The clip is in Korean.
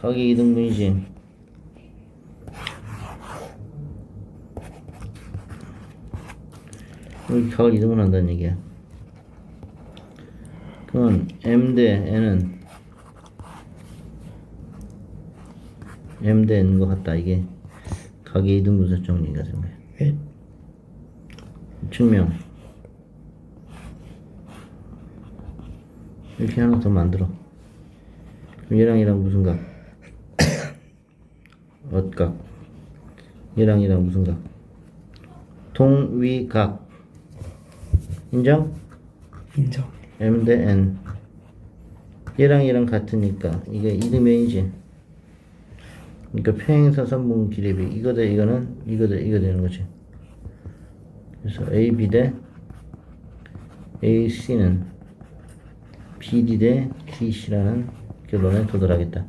가격 이등분이지. 여기 가격 이등분 한다는 얘기야. 그러면 M 대 N은 M 대 N인 것 같다. 이게 가격 이등분 설정 얘기가 된 거야. 예. 증명. 이렇게 하나 더 만들어. 그럼 얘랑 얘랑 무슨 각? 엇각. 얘랑 얘랑 무슨 각? 동위각. 인정? 인정. M 대 N. 얘랑 얘랑 같으니까 이게 이름이지. 그러니까 평행사 선분 기립이 이거 대 이거는 이거 대 이거 되는 거지. 그래서 AB 대 AC는 BD 대 DC라는 결론에 도달하겠다.